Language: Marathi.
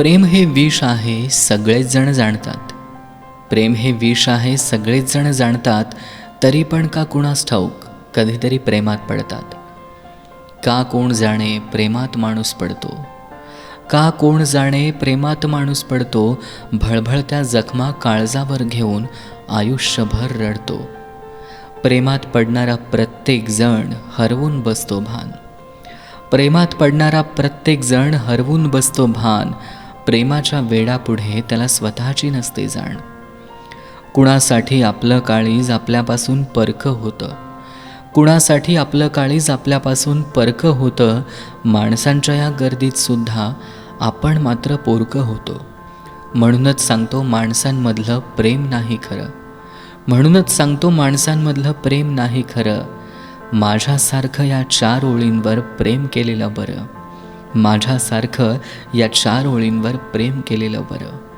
प्रेम हे विष आहे सगळेच जण जाणतात. प्रेम हे विष आहे सगळेच जण जाणतात तरी पण का कुणास ठाऊक कधीतरी प्रेमात पडतात. का कोण जाणे प्रेमात माणूस पडतो. का कोण जाणे प्रेमात माणूस पडतो भळभळत्या जखमा काळजावर घेऊन आयुष्यभर रडतो. प्रेमात पडणारा प्रत्येक जण हरवून बसतो भान. प्रेमात पडणारा प्रत्येक जण हरवून बसतो भान प्रेमाच्या वेडापुढे त्याला स्वतःची नसते जाण. कुणासाठी आपलं काळीज आपल्यापासून परखं होतं? कुणासाठी आपलं काळीज आपल्यापासून परखं होतं? माणसांच्या या गर्दीत सुद्धा आपण मात्र पोरकं होतो. म्हणूनच सांगतो माणसांमधलं प्रेम नाही खरं. म्हणूनच सांगतो माणसांमधलं प्रेम नाही खरं. माझ्यासारखं या चार ओळींवर प्रेम केलेलं बरं. माझ्यासारखं या चार ओळींवर प्रेम केलेलं बरं.